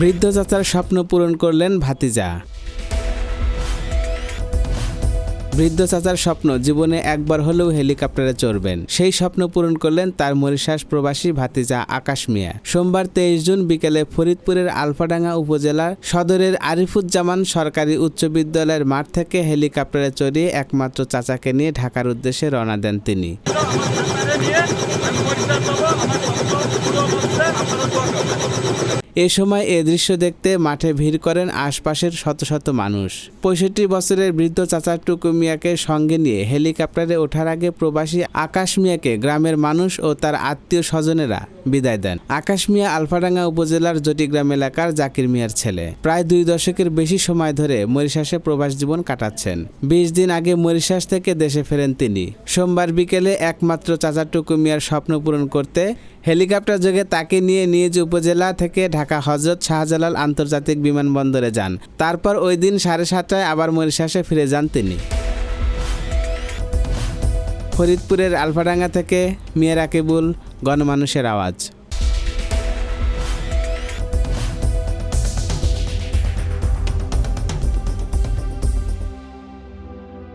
বৃদ্ধ চাচার স্বপ্ন পূরণ করলেন ভাতিজা। বৃদ্ধ চাচার স্বপ্ন, জীবনে একবার হলেও হেলিকপ্টারে চড়বেন। সেই স্বপ্ন পূরণ করলেন তার মরিশাস প্রবাসী ভাতিজা আকাশ মিয়া। সোমবার তেইশ জুন বিকেলে ফরিদপুরের আলফাডাঙ্গা উপজেলার সদরের আরিফুজ্জামান সরকারি উচ্চ বিদ্যালয়ের মাঠ থেকে হেলিকপ্টারে চড়িয়ে একমাত্র চাচাকে নিয়ে ঢাকার উদ্দেশ্যে রওনা দেন তিনি। এ সময় এ দৃশ্য দেখতে মাঠে ভিড় করেন আশপাশের শত শত মানুষ। পঁয়ষট্টি বছরের বৃদ্ধ চাচা টুকু মিয়াকে সঙ্গে নিয়ে হেলিকপ্টারে ওঠার আগে প্রবাসী আকাশ মিয়াকে গ্রামের মানুষ ও তার আত্মীয় স্বজনেরা বিদায় দেন। আকাশ মিয়া আলফাডাঙ্গা উপজেলার জটিগ্রাম এলাকার জাকির মিয়ার ছেলে। প্রায় দুই দশকের বেশি সময় ধরে মরিশাসে প্রবাস জীবন কাটাচ্ছেন। বিশ দিন আগে মরিশাস থেকে দেশে ফেরেন তিনি। সোমবার বিকেলে একমাত্র চাচা টুকু মিয়ার স্বপ্ন পূরণ করতে হেলিকপ্টার যোগে তাকে নিয়ে নিজ উপজেলা থেকে ঢাকা হজরত শাহজালাল আন্তর্জাতিক বিমানবন্দরে যান। তারপর ওই দিন সাড়ে সাতটায় আবার মরিশাসে ফিরে যান তিনি। ফরিদপুরের আলফাডাঙ্গা থেকে মিয়া কেবুল গণমানুষের আওয়াজ।